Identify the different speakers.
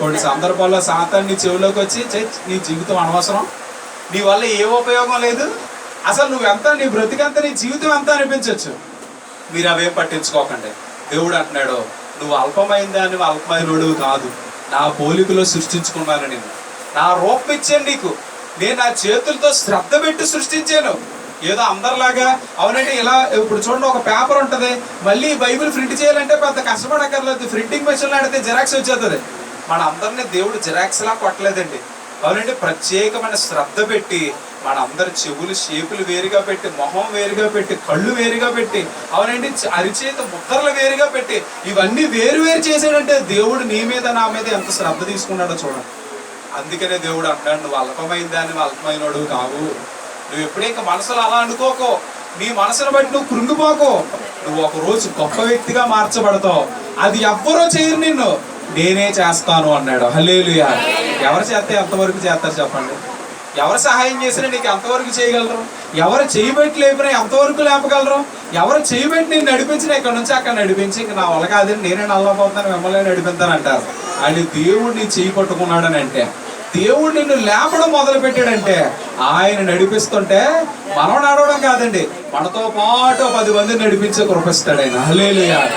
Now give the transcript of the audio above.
Speaker 1: కొన్ని సందర్భాల్లో సాతాన్ని చెవిలోకి వచ్చి "ఛే, నీ జీవితం అనవసరం. నీ వల్ల ఏ ఉపయోగం లేదు. అసలు నువ్వెంత నీ బ్రతికెంత నీ జీవితం ఎంత అనిపించవచ్చు మీరు అవేం పట్టించుకోకండి. దేవుడు అంటున్నాడు నువ్వు అల్పమైన దాన్ని అల్పమైనడు కాదు. నా పోలికలో సృష్టించుకున్నాను నేను నా రూపం ఇచ్చాను నీకు. నేను నా చేతులతో శ్రద్ధ పెట్టి సృష్టించాను. ఏదో అందరిలాగా అవునంటే ఇలా ఇప్పుడు చూడండి ఒక పేపర్ ఉంటుంది. మళ్ళీ బైబిల్ ప్రింట్ చేయాలంటే పెద్ద కష్టపడక్కర్లేదు. ప్రింటింగ్ మెషిన్ ఆడితే జిరాక్స్ వచ్చేస్తుంది. మన అందరినీ దేవుడు జిరాక్స్లా కొట్టలేదండి. అవునంటే ప్రత్యేకమైన శ్రద్ధ పెట్టి మన అందరి చెవులు షేపులు వేరుగా పెట్టి మొహం వేరుగా పెట్టి కళ్ళు వేరుగా పెట్టి అవునండి అరిచేత ముక్కర్లు వేరుగా పెట్టి ఇవన్నీ వేరు వేరు చేసాడంటే దేవుడు నీ మీద నా మీద ఎంత శ్రద్ధ తీసుకున్నాడో చూడండి. అందుకనే దేవుడు అంటాడు నువ్వు అల్పమైన దాన్ని అల్పమైనడు కావు. నువ్వు ఎప్పుడే ఇంకా మనసులో అలా అనుకోకో. నీ మనసును బట్టి నువ్వు కృంగిపోకో. నువ్వు ఒక రోజు గొప్ప వ్యక్తిగా మార్చబడతావు. అది ఎవ్వరో చేయరు నిన్ను. నేనే చేస్తాను అన్నాడు. హల్లేలుయా. ఎవరు చేస్తే ఎంతవరకు చేస్తారు చెప్పండి. ఎవరు సహాయం చేసినా నీకు ఎంతవరకు చేయగలరు? ఎవరు చేయబెట్టి లేపినా ఎంతవరకు లేపగలరు? ఎవరు చేయబెట్టి నేను నడిపించిన ఇక్కడ నుంచి అక్కడ నడిపించి ఇంక నా వల్ల కాదని నేనే నల్లపోతాను మిమ్మల్ని నడిపిస్తాను అంటారు. అని దేవుడు నీ చేయి పట్టుకున్నాడని అంటే దేవుడు నిన్ను లేపడం మొదలు పెట్టాడంటే ఆయన నడిపిస్తుంటే మనం నడవడం కాదండి మనతో పాటు పది మందిని నడిపించే కృపిస్తాడు ఆయన హల్లెలూయా.